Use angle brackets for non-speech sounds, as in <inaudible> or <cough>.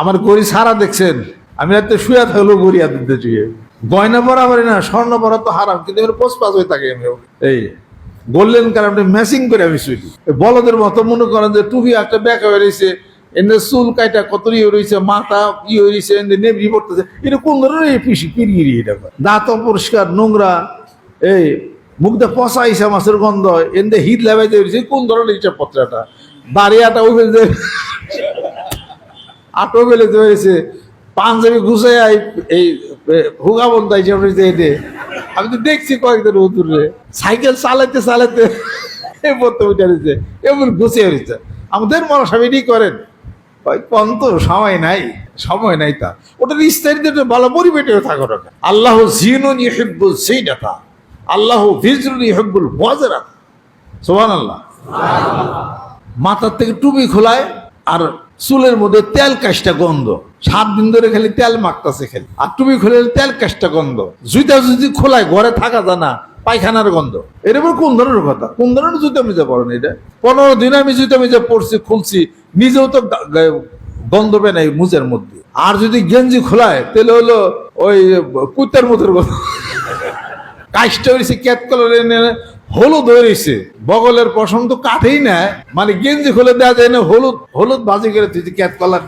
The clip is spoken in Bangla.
আমার গড়ি সারা দেখছেন। আমি রাতে শুয়ে থাকলেও গড়ি হাত শুয়ে গয়না পারি না, স্বর্ণ পরা তো হারাম, কিন্তু এবার পোস্ট পাস হয়ে থাকে এই গোল্ডেন কালারটা ম্যাচিং করে আমি এই বলদের মতো মনে করেন যে টুপি একটা ব্যাকা হয়ে রয়েছে, এনে চুল কাইটা কত ইয়ে রয়েছে, মাথা ইয়ে রয়েছে, এনে নেবরি পড়তেছে। এটা কোন ধরনের পিসি পিরিয়ে এটা? দাঁত পরিষ্কার, নোংরা, এই মুখটা পচা ইসা মাছের গন্ধ, এনে হিট লেবাইতে রয়েছে কোন ধরনের হিসাব পত্রটা দাঁড়িয়ে আটা ওই আটো ফেলেতে হয়েছে, পাঞ্জাবি ঘুষে এই হুগা বন্ধাই যেমন আমি তো দেখছি কয়েকদিন উত্তরে সাইকেল চালাতে চালাতে <laughs> এই উঠে রয়েছে এমন ঘুষিয়ে রয়েছে আমাদের মানুষ এটি করেন। পন্ত সময় নাই সময় নাই তা। ওটার স্থায়ীদের ভালো পরিবেটেও থাকো না আল্লাহ জিনুন ইহিব্বুল সেই ডাটা আল্লাহ ভিজরুন ইহিব্বুল ওয়াজরা। সোহান আল্লাহ মাথার থেকে টুপি খোলায় আর চুলের মধ্যে তেল কাশটা গন্ধ। সাত দিন ধরে খালি তেল মাখতেছে খালি। আর টুপি খুলে তেল কাশটা গন্ধ। জুতা যদি খোলায়, ঘরে থাকা যায় না, পায়খানার গন্ধ। এর উপর কোন ধরনের কথা? কোন ধরনের জুতা মেজা পড়েন এটা? পনেরো দিন আমি জুতা মেজা পড়ছি খুলছি, নিজেও তো গন্ধ পেয়ে নাই মুজের মধ্যে। আর যদি গেঞ্জি খোলায়, তাহলে হলো ওই কুত্তার মতো গন্ধ। কাজটা হয়েছে ক্যাত কালারের হলুদ হয়ে রয়েছে বগলের পশম তো কাটেই না মানে গেঞ্জি খুলে দেওয়া যায় না, হলুদ হলুদ বাজি করে তুই ক্যাত কালার